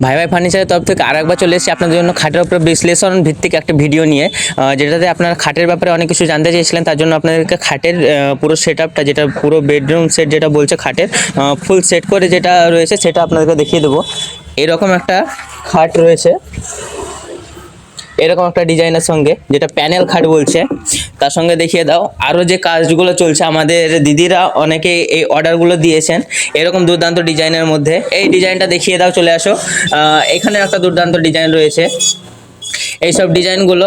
ভাই ভাই ফার্নিচারের তরফ থেকে আর একবার চলে এসেছি আপনাদের জন্য খাটের উপরে বিশ্লেষণ ভিত্তিক একটা ভিডিও নিয়ে। যেটাতে আপনারা খাটের ব্যাপারে অনেক কিছু জানতে চেয়েছিলেন, তার জন্য আপনাদেরকে খাটের পুরো সেট যেটা পুরো বেডরুম সেট যেটা বলছে খাটের ফুল সেট করে যেটা রয়েছে সেটা আপনাদেরকে দেখিয়ে দেবো। এরকম একটা খাট রয়েছে। এরকম একটা ডিজাইনের সঙ্গে, যেটা প্যানেল খাট বলছে। তার সঙ্গে দেখিয়ে দাও আরও যে কাজগুলো চলছে, আমাদের দিদিরা অনেকে এই অর্ডারগুলো দিয়েছেন। এরকম দুর্দান্ত ডিজাইনের মধ্যে। এই ডিজাইনটা দেখিয়ে দাও, চলে আসো। এখানে একটা দুর্দান্ত ডিজাইন রয়েছে। এইসব ডিজাইনগুলো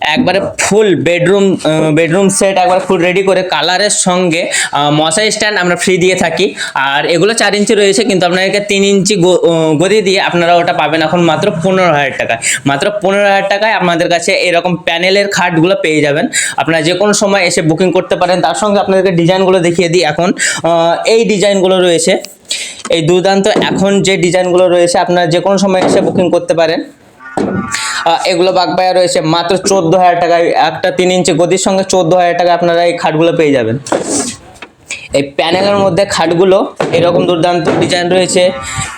একবারে ফুল বেডরুম বেডরুম সেট একবার ফুল রেডি করে কালারের সঙ্গে মশারি স্ট্যান্ড আমরা ফ্রি দিয়ে থাকি। আর এগুলো চার ইঞ্চি রয়েছে, কিন্তু আপনাদেরকে তিন ইঞ্চি গদি দিয়ে আপনারা ওটা পাবেন এখন মাত্র পনেরো হাজার টাকায়। মাত্র পনেরো হাজার টাকায় আপনাদের কাছে এরকম প্যানেলের খাটগুলো পেয়ে যাবেন। আপনারা যে কোনো সময় এসে বুকিং করতে পারেন। তার সঙ্গে আপনাদেরকে ডিজাইনগুলো দেখিয়ে দিই এখন। এই ডিজাইনগুলো রয়েছে। এই দুর্দান্ত এখন যে ডিজাইনগুলো রয়েছে, আপনারা যে কোনো সময় এসে বুকিং করতে পারেন। এগুলো বাগবায়া রয়েছে। মাত্র চোদ্দ হাজার টাকায়, একটা তিন ইঞ্চি গদির সঙ্গে চোদ্দ হাজার টাকা আপনারা এই খাটগুলো পেয়ে যাবেন। এই প্যানেলের মধ্যে খাটগুলো এরকম দুর্দান্ত ডিজাইন রয়েছে।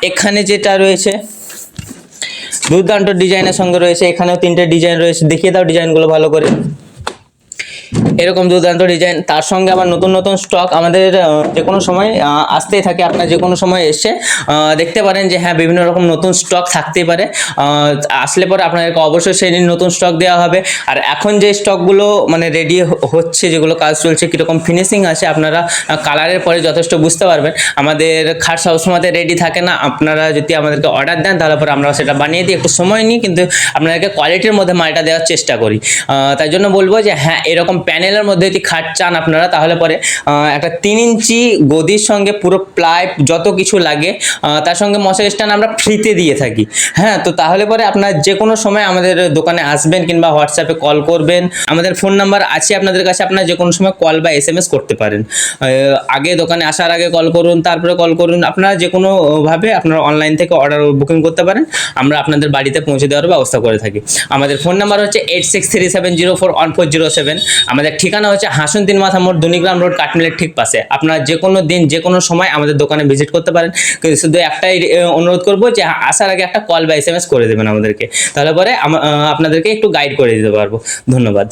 এখানে যেটা রয়েছে, দুর্দান্ত ডিজাইনের সঙ্গে রয়েছে। এখানেও তিনটে ডিজাইন রয়েছে। দেখিয়ে দাও ডিজাইনগুলো ভালো করে। এরকম দুর্দান্ত ডিজাইন তার সঙ্গে আবার নতুন নতুন স্টক আমাদের যে কোনো সময় আসতেই থাকে, আপনার যে কোনো সময় এসে দেখতে পারেন যে হ্যাঁ বিভিন্ন রকম নতুন স্টক থাকতেই পারে। আসলে পরে আপনাদেরকে অবশ্যই সেই দিন নতুন স্টক দেওয়া হবে। আর এখন যে স্টকগুলো মানে রেডি হচ্ছে, যেগুলো কাজ চলছে, কীরকম ফিনিশিং আছে, আপনারা কালারের পরে যথেষ্ট বুঝতে পারবেন। আমাদের খাট সবসময় রেডি থাকে না। আপনারা যদি আমাদেরকে অর্ডার দেন, তাহলে পরে আমরা সেটা বানিয়ে দিই। একটু সময় নিই, কিন্তু আপনাদেরকে কোয়ালিটির মধ্যে মালটা দেওয়ার চেষ্টা করি। তাই জন্য বলব যে হ্যাঁ এরকম প্যানেলের মধ্যে যদি খাট চান আপনারা, তাহলে পরে একটা তিন ইঞ্চি গদির সঙ্গে পুরো প্লাই যত কিছু লাগে তার সঙ্গে মশারি স্ট্যান্ড আমরা ফ্রিতে দিয়ে থাকি। হ্যাঁ তো তাহলে পরে আপনার যে কোনো সময় আমাদের দোকানে আসবেন কিংবা হোয়াটসঅ্যাপে কল করবেন। আমাদের ফোন নাম্বার আছে আপনাদের কাছে, আপনারা যে কোনো সময় কল বা এস এম এস করতে পারেন। আগে দোকানে আসার আগে কল করুন, তারপরে কল করুন। আপনারা যে কোনোভাবে আপনারা অনলাইন থেকে অর্ডার বুকিং করতে পারেন। আমরা আপনাদের বাড়িতে পৌঁছে দেওয়ার ব্যবস্থা করে থাকি। আমাদের ফোন নাম্বার হচ্ছে eight six three seven zero four one four zero seven আমাদের ঠিকানা হচ্ছে হাসুন তিন মাথা মোড় দুনিগ্রাম রোড, কাঠমিলের ঠিক পাশে। আপনারা যে কোনো দিন যে কোনো সময় আমাদের দোকানে ভিজিট করতে পারেন। শুধু একটাই অনুরোধ করব যে আসার আগে একটা কল বা এস করে দেবেন আমাদেরকে। তাহলে পরে আপনাদেরকে একটু গাইড করে দিতে পারব। ধন্যবাদ।